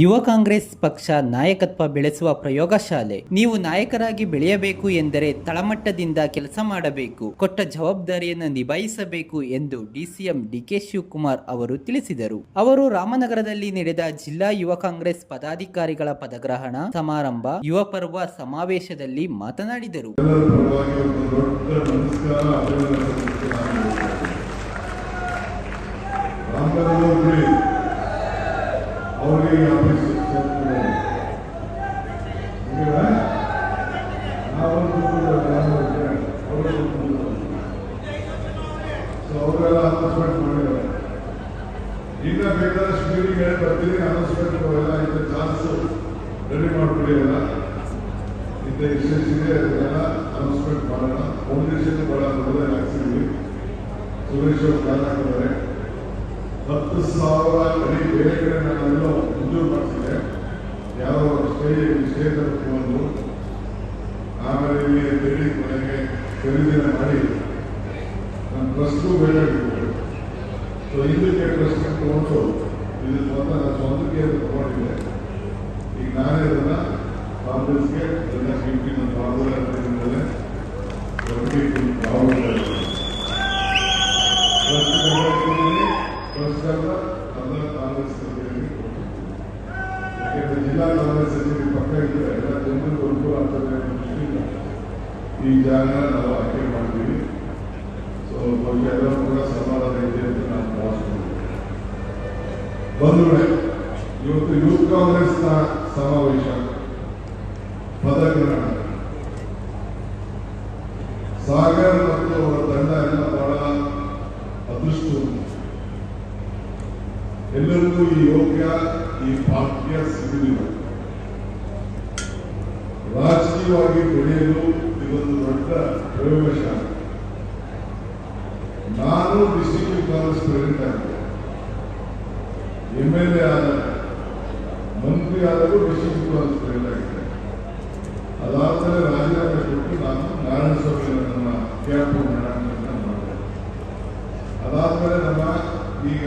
ಯುವ ಕಾಂಗ್ರೆಸ್ ಪಕ್ಷ ನಾಯಕತ್ವ ಬೆಳೆಸುವ ಪ್ರಯೋಗಶಾಲೆ. ನೀವು ನಾಯಕರಾಗಿ ಬೆಳೆಯಬೇಕು ಎಂದರೆ ತಳಮಟ್ಟದಿಂದ ಕೆಲಸ ಮಾಡಬೇಕು, ಕೊಟ್ಟ ಜವಾಬ್ದಾರಿಯನ್ನು ನಿಭಾಯಿಸಬೇಕು ಎಂದು ಡಿಸಿಎಂ ಡಿಕೆ ಶಿವಕುಮಾರ್ ಅವರು ತಿಳಿಸಿದರು. ಅವರು ರಾಮನಗರದಲ್ಲಿ ನಡೆದ ಜಿಲ್ಲಾ ಯುವ ಕಾಂಗ್ರೆಸ್ ಪದಾಧಿಕಾರಿಗಳ ಪದಗ್ರಹಣ ಸಮಾರಂಭ, ಯುವ ಪರ್ವ ಸಮಾವೇಶದಲ್ಲಿ ಮಾತನಾಡಿದರು. ಅವರೊಂದು ಕೂತ್ಕೊಂಡು. ಸೊ ಅವರೆಲ್ಲ ಅನೌನ್ಸ್ಮೆಂಟ್ ಮಾಡಿದ್ದಾರೆ. ಈಗ ಬೇಕಾದಷ್ಟು ಮೀಟಿಂಗ್ ಬರ್ತೀನಿ. ಅನೌನ್ಸ್ಮೆಂಟ್ ಎಲ್ಲ ಇದೆ ಚಾನ್ಸ್ ರೆಡಿ ಮಾಡ್ಬಿಡಿ ಎಲ್ಲ ಇಂಥ ಯಶಸ್ಸಿದೆ ಅದನ್ನೆಲ್ಲ ಅನೌನ್ಸ್ಮೆಂಟ್ ಮಾಡೋಣ. ಫೌಂಡೇಶನ್ ಬಹಳ ದೊಡ್ಡದಾಗಿ ಹಾಕ್ಸಿದ್ವಿ ಸುರೇಶ್ ಅವರು ಪ್ಲಾನ್ ಹಾಕಿದ್ದಾರೆ. ಹತ್ತು ಸಾವಿರ ಅಡಿ ಬೇರೆ ಕಡೆ ನಾನೆಲ್ಲೋ ಮಂಜೂರು ಮಾಡಿಸಿದೆ ಯಾವ ಸ್ಟೇಜ್ ಸ್ಟೇಜ್ ತಗೊಂಡು ಆಮೇಲೆ ಇಲ್ಲಿ ಬಿಲ್ಡಿಂಗ್ ಮನೆಗೆ ಖರೀದಿನ ಮಾಡಿ ನನ್ನ ಟ್ರಸ್ಟು ಬೇಡ ಸೊ ಇದಕ್ಕೆ ಟ್ರಸ್ಟ್ ತಗೊಂಡು ಇದು ಸ್ವಂತ ನಾನು ಸ್ವಂತಕ್ಕೆ ತಗೊಂಡಿದ್ದೆ. ಈಗ ನಾನೇ ಇದನ್ನ ಕಾಂಗ್ರೆಸ್ಗೆ ಎಲ್ಲ ಸಿಂಪಿ ನನ್ನ ಬಾಬುರಾಜ್ ಟ್ರಸ್ಟ್ ಎಲ್ಲ ಅದನ್ನ ಕಾಂಗ್ರೆಸ್ ಯಾಕೆಂದ್ರೆ ಜಿಲ್ಲಾ ಕಾಂಗ್ರೆಸ್ ಸಚಿವರು ಪಕ್ಕ ಇದ್ರೆ ಎಲ್ಲ ಜನರಿಗೆ ಅನುಕೂಲ ಆಗ್ತದೆ ಅನ್ನೋ ದೃಷ್ಟಿಯಿಂದ ಈ ಜಾಗ ನಾವು ಆಯ್ಕೆ ಮಾಡ್ತೀವಿ ಸೊ ಬಹುಶಃ ಎಲ್ಲರೂ ಕೂಡ ಸಮಾಧಾನ ಇದೆ ಅಂತ ನಾನು ಭಾವಿಸ್ತೀನಿ ಬಂಧುಗಳೇ ಇವತ್ತು ಯೂತ್ ಕಾಂಗ್ರೆಸ್ನ ಸಮಾವೇಶ ಪದಗ್ರಹಣ ಸಾಗರ್ ಮತ್ತು ಅವರ ತಂಡ ಎಲ್ಲ ಬಹಳ ಅದೃಷ್ಟ ಎಲ್ಲರಿಗೂ ಈ ಯೋಗ್ಯ, ಈ ಭಾಗ್ಯ ಸಿಗುವುದಿಲ್ಲ. ರಾಜಕೀಯವಾಗಿ ಬೆಳೆಯಲು ಇದೊಂದು ದೊಡ್ಡ ಪ್ರಯೋಗಶಾಲೆ. ನಾನು ಡಿಸ್ಟಿಕ್ಟ್ ಕಾಂಗ್ರೆಸ್ ಪ್ರೆಸಿಡೆಂಟ್ ಆಗಿದ್ದೆ. ಎಂ ಎಲ್ ಎ ಆದ ಮಂತ್ರಿ ಆದರೂ ಡಿಸ್ಟಿಕ್ಟ್ ಕಾಂಗ್ರೆಸ್ ಪ್ರೆಸಿಡೆಂಟ್ ಆಗಿದ್ದೆ. ಅದಾದ್ಮೇಲೆ ರಾಜೀನಾಮೆ ಕೊಟ್ಟು ನಾನು ನಾರಾಯಣಸ್ವಾಮಿ ನನ್ನ ಕ್ಯಾಪ್ ಮಾಡಿದೆ. ಅದಾದ್ಮೇಲೆ ನಮ್ಮ ಈಗ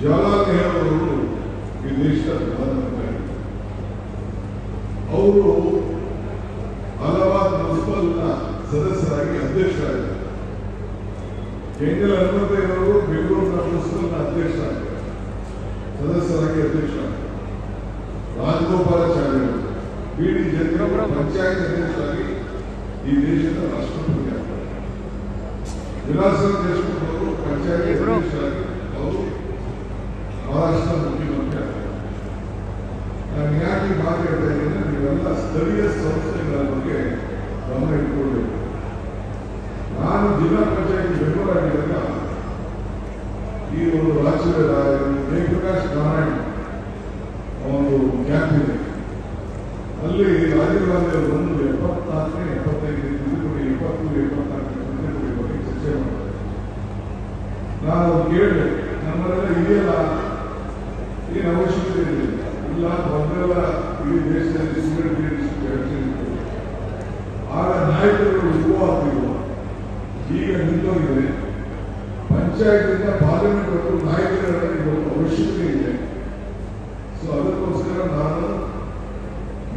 ಜವಾಹರ್ಲಾಲ್ ಅವರು ಈ ದೇಶದ ಪ್ರಧಾನಮಂತ್ರಿ ಅವರು ಹಲವಾರು ಮುನ್ಸಿಪಲ್ನ ಸದಸ್ಯರಾಗಿ ಅಧ್ಯಕ್ಷರಾಗಿದ್ದಾರೆ. ಕೆಂಗಲ್ ಹನುಮಂತಯ್ಯನವರು ಬೆಂಗಳೂರಿನ ಮುನ್ಸಿಪಲ್ನ ಅಧ್ಯಕ್ಷರಾಗಿದ್ದಾರೆ. ಸದಸ್ಯರಾಗಿ ಅಧ್ಯಕ್ಷರಾಗಿದ್ದಾರೆ. ರಾಜಗೋಪಾಲಾಚಾರ್ಯ ಬಿ ಡಿ ಜಗನ್ ಪಂಚಾಯತ್ ಅಧ್ಯಕ್ಷರಾಗಿ ಈ ದೇಶದ ರಾಷ್ಟ್ರಪತಿ ಆಗ್ತಾರೆ ವಿಲಾಸ ದೇಶಮುಖ್ ಅವರು ಪಂಚಾಯತ್ ಅಧ್ಯಕ್ಷರಾಗಿ ಅವರು ಮಹಾರಾಷ್ಟ್ರ ಮುಖ್ಯಮಂತ್ರಿ ಆಗ್ತಾರೆ. ನಾನು ಯಾಕೆ ಮಾತಾಡ್ತಾ ಇದ್ದೀನಿ ನೀವೆಲ್ಲ ಸ್ಥಳೀಯ ಸಂಸ್ಥೆಗಳ ಬಗ್ಗೆ ಗಮನ ಇಟ್ಕೊಳ್ಬೇಕು. ನಾನು ಜಿಲ್ಲಾ ಪಂಚಾಯತ್ ಮೆಂಬರ್ ಆಗಿದ್ದಾಗ ಈ ಒಂದು ರಾಜ್ಯದ ಜಯಪ್ರಕಾಶ್ ನಾರಾಯಣ್ ಒಂದು ಕ್ಯಾಂಪ್ ಇದೆ. ಅಲ್ಲಿ ರಾಜೀವ್ ಗಾಂಧಿ ಅವರು ಒಂದು ಎಪ್ಪತ್ನಾಲ್ಕನೇ ಎಪ್ಪತ್ತೈದು ತಿದ್ದುಪಡಿ ಇಪ್ಪತ್ತು ಎಪ್ಪತ್ನಾಲ್ಕನೇ ತಿದ್ದುಪಡಿ ಬಗ್ಗೆ ಚರ್ಚೆ ಮಾಡ್ತಾರೆ. ನಾನು ಕೇಳಿದೆ ನಮ್ಮಲ್ಲೆಲ್ಲ ಇದೆಯಲ್ಲ ಏನು ಅವಶ್ಯಕತೆ ಇದೆ ಇಲ್ಲ ಮೊದಲೆಲ್ಲ ಈ ದೇಶದಲ್ಲಿ ಸಿಗರೇಟ್ ಇತ್ತು ಆಗ ಯುವ ಆಗ್ತಿದ್ರು ಈಗ ನಿಂತೋಗಿದೆ. ಪಂಚಾಯತ್ನಿಂದ ಪಾರ್ಲಿಮೆಂಟ್ ವರೆಗೂ ಇವತ್ತು ಅವಶ್ಯಕತೆ ಇದೆ. ಸೊ ಅದಕ್ಕೋಸ್ಕರ ನಾನು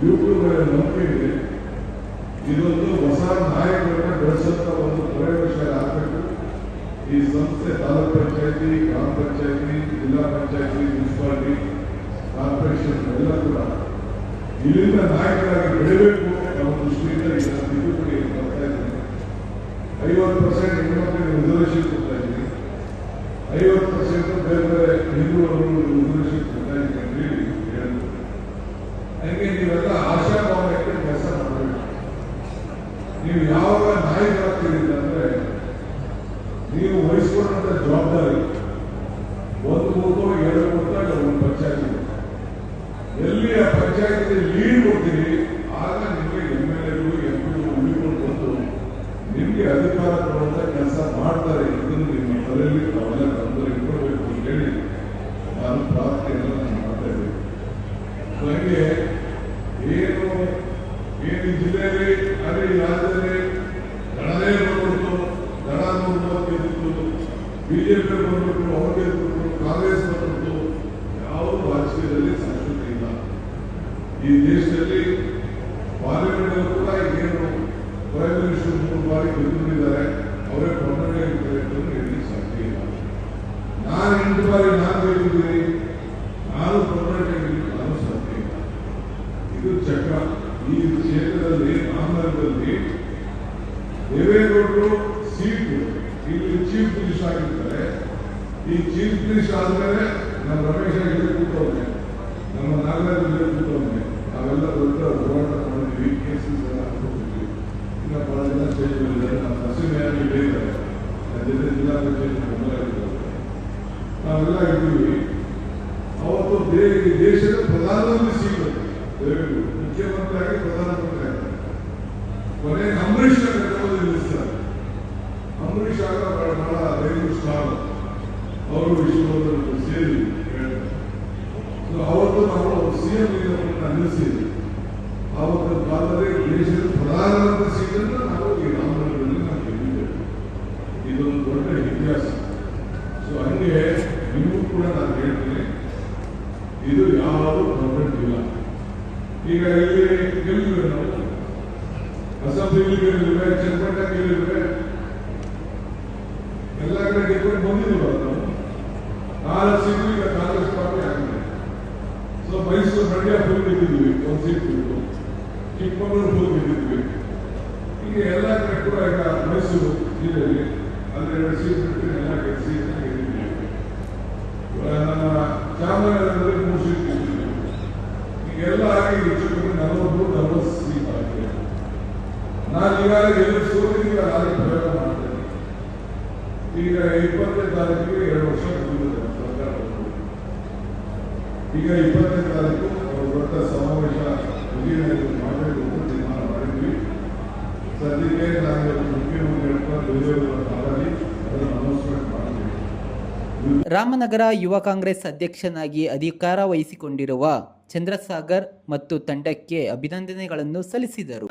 ಯುವಕರುಗಳ ನಂಬಿಕೆ ಇದೆ. ಇದೊಂದು ಹೊಸ ನಾಯಕರನ್ನ ಬೆಳೆಸುವಂತ ಒಂದು ಆಗಬೇಕು ಈ ಸಂಸ್ಥೆ ತಾಲೂಕ್ ಪಂಚಾಯತಿ, ಗ್ರಾಮ ಪಂಚಾಯತಿ, ಜಿಲ್ಲಾ ಪಂಚಾಯತಿ, ಮುನ್ಸಿಪಾಲಿಟಿ, ಕಾರ್ಪೊರೇಷನ್ ಎಲ್ಲ ಕೂಡ ಇಲ್ಲಿಂದ ನಾಯಕರಾಗಿ ಬೆಳಿಬೇಕು ಅನ್ನೋ ದೃಷ್ಟಿಯಿಂದ ತಿದ್ದುಪಡಿ ಬರ್ತಾ ಇದ್ದೀನಿ ಐವತ್ತು ಪರ್ಸೆಂಟ್ ಹೆಣ್ಮಕ್ಳಿಗೆ ರಿಸರ್ವೇಷನ್ ಕೊಡ್ತಾ ಇದ್ದೀನಿ. ಐವತ್ತು ಪರ್ಸೆಂಟ್ ಬೇರೆ ಬೇರೆ ಹಿಂದೂಗಳು ರಿಸರ್ವೇಷನ್ ಕೊಡ್ತಾ ಇದ್ದೀನಿ ಅಂತ ಹೇಳಿ ಹಂಗೆ ನೀವೆಲ್ಲ ಆಶಾಭಾವನೆ ಇಟ್ಟು ಕೆಲಸ ಮಾಡಬೇಕು. ನೀವು ಯಾವಾಗ ನಾಯಕರಾಗ್ತೀರಿ ಅಂತಂದ್ರೆ ನೀವು ವಹಿಸಿಕೊಂಡಂತ ಜವಾಬ್ದಾರಿ. ಒಂದು ಮೂರು ಎರಡು ಮೂರು ಒಂದು ಪಂಚಾಯತಿ ಎಲ್ಲಿ ಆ ಪಂಚಾಯತಿ ಲೀಡ್ ಕೊಡ್ತೀರಿ, ಆಗ ನಿಮಗೆ ಎಂ ಎಲ್ ಎಗಳು, ಎಂ ಪಿಗಳು ಉಳಿಕೊಂಡು ಬಂದು ನಿಮ್ಗೆ ಅಧಿಕಾರ ಕೊಡುವಂತ ಕೆಲಸ ಮಾಡ್ತಾರೆ. ಇದನ್ನು ನಿಮ್ಮ ತಲೆಯಲ್ಲಿ ತಾವೆಲ್ಲ ಗಮನ ಇಟ್ಕೊಳ್ಬೇಕು ಅಂತ ಹೇಳಿ ನಾನು ಪ್ರಾರ್ಥನೆಯನ್ನು ನಾನು ಮಾಡ್ತಾ ಇದ್ದೇನೆ. ನನಗೆ ಏನು ಏನು ಜಿಲ್ಲೆಯಲ್ಲಿ ಈ ರಾಜ್ಯದಲ್ಲಿ ಬಿಜೆಪಿ ಬಂದ್ಬಿಟ್ಟು ಅವರಿಗೆ ಬಂದ್ಬಿಟ್ಟು ಕಾಂಗ್ರೆಸ್ ಬಂದ್ಬಿಟ್ಟು ಯಾವ ರಾಜಕೀಯದಲ್ಲಿ ಶಾಶ್ವತ ಇಲ್ಲ. ಈ ದೇಶದಲ್ಲಿ ಪಾರ್ಲಿಮೆಂಟ್ ಕೂಡ ಏನು ಪ್ರೈಮ್ ಮಿನಿಸ್ಟರ್ ಮೂರು ಬಾರಿ ಗೆದ್ದುಕೊಂಡಿದ್ದಾರೆ, ಅವರೇ ಪರ್ಮನೆಂಟ್ ಇರ್ತಾರೆ ಅಂತ ಹೇಳಿ ಸಾಧ್ಯ ಇಲ್ಲ. ನಾನು ಎಂಟು ಬಾರಿ ನಾನು ಗೆದ್ದಿದ್ದೀನಿ, ನಾನು ಪರ್ಮನೆಂಟ್ ಆಗಿದ್ದೀನಿ ನಾನು ಸಾಧ್ಯ ಇಲ್ಲ. ಇದು ಚಕ್ರ. ಈ ಕ್ಷೇತ್ರದಲ್ಲಿ ಆಂಧ್ರದಲ್ಲಿ ದೇವೇಗೌಡರು ಚೀಫ್ ಆಗಿರ್ತಾರೆ ಈ ಚೀಫ್ ಮಿನಿಸ್ಟರ್ ಆದ್ಮೇಲೆ ನಮ್ಮ ರಮೇಶ್ ಇಲ್ಲಿ ಕೂತವ್ರೆ ನಮ್ಮ ನಾಗರಾಜ್ ಇಲ್ಲಿ ಕೂತವ್ರೆ ನಾವೆಲ್ಲ ದೊಡ್ಡ ಹೋರಾಟ ಮಾಡಿದ್ವಿ ಕೇಸಸ್ ಎಲ್ಲ ಹಾಕೊಂಡಿದ್ವಿ ಇನ್ನ ಬಹಳ ಜನ ಸ್ಟೇಜ್ ಮೇಲೆ ನಮ್ಮ ಹಸಿರು ಇದ್ದಾರೆ. ಬೇಕಾರೆ ಅದರಿಂದ ಜಿಲ್ಲಾ ಪಂಚಾಯತ್ ಮೆಂಬರ್ ಆಗಿದ್ದಾರೆ. ನಾವೆಲ್ಲ ಇದ್ದೀವಿ. ಅವತ್ತು ದೇಶದ ಪ್ರಧಾನಮಂತ್ರಿ ಸೀಟು ದೇವೇಗೌಡರು ಮುಖ್ಯಮಂತ್ರಿ ಆಗಿ ಪ್ರಧಾನಮಂತ್ರಿ ಆಗ್ತಾರೆ ಕೊನೆಗೆ ಅಂಬರೀಷ್ ಕರ್ಕೊಂಡು ನಿಲ್ಲಿಸ್ತಾರೆ ಆಗ ಬಹಳ ರೈಲು ಸ್ಟಾರ್ ಅವರು ಸೇರಿ ಅವತ್ತು ನಾವು ಸಿಎಂ ನಿಲ್ಲಿಸಿದ್ವಿ ಆವತ್ತಿನ ಕಾಲದಲ್ಲಿ ದೇಶದ ಪ್ರಧಾನಮಂತ್ರಿ ನಾವು ಈ ಇದೊಂದು ದೊಡ್ಡ ಇತಿಹಾಸ ಸೊ ಹಂಗೆ ನೀವು ಕೂಡ ನಾನು ಹೇಳ್ತೀನಿ ಇದು ಯಾವುದು ಪರ್ಮನೆಂಟ್ ಇಲ್ಲ ಈಗ ಇಲ್ಲಿ ಗೆಲ್ಲಿವೆ ನಾವು. ಅಸೆಂಬ್ಲಿ ಗೆಲ್ಲಿವೆ ಚನ್ನಪಟ್ಟ ಗೆಲ್ಲಿವೆ ಕಡೆ ಗೆದ್ಕೊಂಡು ಬಂದಿದ್ದೀವ ನಾವು. ಸೀಟು ಈಗ ಕಾಂಗ್ರೆಸ್ ಪಾರ್ಟಿ ಆಗಿದೆ. ಸೊ ಮೈಸೂರು ಮಂಡ್ಯ ಫುಲ್ ಗೆದ್ದಿದ್ವಿ ಒಂದು ಸೀಟ್ ಬಿಟ್ಟು ಚಿಕ್ಕಮಗಳೂರು ಈಗ ಎಲ್ಲ ಕಡೆ ಕೂಡ ಈಗ ಮೈಸೂರು ಜಿಲ್ಲೆಯಲ್ಲಿ ಅಲ್ಲಿ ಎರಡು ಸೀಟ್ ಬಿಟ್ಟು ಎಲ್ಲ ಸೀಟ್ ನಮ್ಮ ಚಾಮರಾಜನಗರದಲ್ಲಿ ಮೂರು ಸೀಟ್ ಈಗೆಲ್ಲ ಆಗಿ ಹೆಚ್ಚು ಕಮ್ಮಿ ನಲವತ್ತು ನಲವತ್ತು ಸೀಟ್ ಆಗಿದೆ. ನಾನು ಈಗಾಗಲೇ ಎಲ್ಲ ಈಗ ಇಪ್ಪತ್ತನೇ ತಾರೀಕಿಗೆ ಎರಡು ವರ್ಷ ಮುಗಿದಿದೆ ಸರ್ಕಾರ ಈಗ ಇಪ್ಪತ್ತನೇ ತಾರೀಕು ಅವರು ದೊಡ್ಡ ಸಮಾವೇಶ ವಿಜಯನಗರ ಮಾಡಬೇಕು ಅಂತ ತೀರ್ಮಾನ ಮಾಡಿದ್ವಿ. ಸದ್ಯಕ್ಕೆ ನಾನು ಇವತ್ತು ಮುಖ್ಯಮಂತ್ರಿ ಹೇಳ್ಕೊಂಡು ವಿಜಯನಗರ ಮಾತಾಡಿ ಅದನ್ನು ಅನೌನ್ಸ್ಮೆಂಟ್ ಮಾಡ್ತೀವಿ ರಾಮನಗರ ಯುವ ಕಾಂಗ್ರೆಸ್ ಅಧ್ಯಕ್ಷನಾಗಿ ಅಧಿಕಾರ ವಹಿಸಿಕೊಂಡಿರುವ ಚಂದ್ರಸಾಗರ್ ಮತ್ತು ತಂಡಕ್ಕೆ ಅಭಿನಂದನೆಗಳನ್ನು ಸಲ್ಲಿಸಿದರು.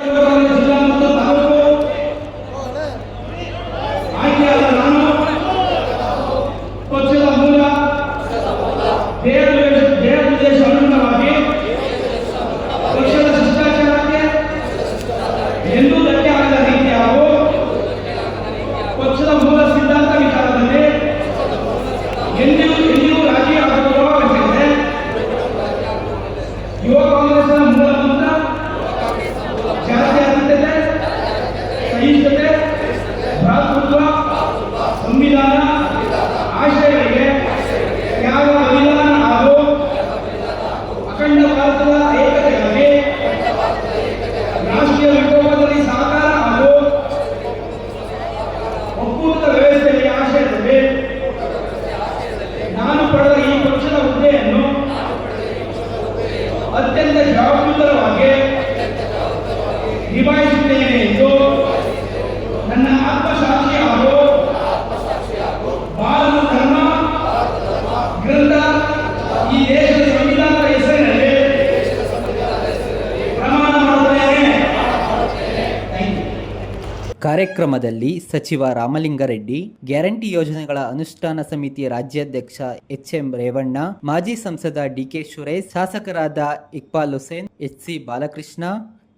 ಕಾರ್ಯಕ್ರಮದಲ್ಲಿ ಸಚಿವ ರಾಮಲಿಂಗಾರೆಡ್ಡಿ, ಗ್ಯಾರಂಟಿ ಯೋಜನೆಗಳ ಅನುಷ್ಠಾನ ಸಮಿತಿ ರಾಜ್ಯಾಧ್ಯಕ್ಷ ಎಚ್ ಎಂ ರೇವಣ್ಣ, ಮಾಜಿ ಸಂಸದ ಡಿಕೆ ಸುರೇಶ್, ಶಾಸಕರಾದ Iqbal Hussain H C Balakrishna,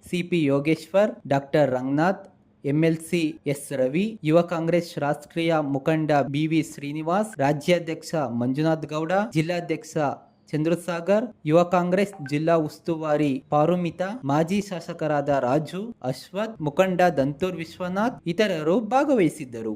CP Yogeshwar, doctor Ranganath, MLC S Ravi, ಯುವ ಕಾಂಗ್ರೆಸ್ ರಾಷ್ಟ್ರೀಯ ಮುಖಂಡ ಬಿವಿ ಶ್ರೀನಿವಾಸ್, ರಾಜ್ಯಾಧ್ಯಕ್ಷ ಮಂಜುನಾಥ್ ಗೌಡ, ಜಿಲ್ಲಾಧ್ಯಕ್ಷ ಚಂದ್ರಸಾಗರ್, ಯುವ ಕಾಂಗ್ರೆಸ್ ಜಿಲ್ಲಾ ಉಸ್ತುವಾರಿ ಪಾರುಮಿತಾ, ಮಾಜಿ ಶಾಸಕರಾದ ರಾಜು, ಅಶ್ವಥ್, ಮುಖಂಡ ದಂತೂರ್ ವಿಶ್ವನಾಥ್ ಇತರರು ಭಾಗವಹಿಸಿದ್ದರು.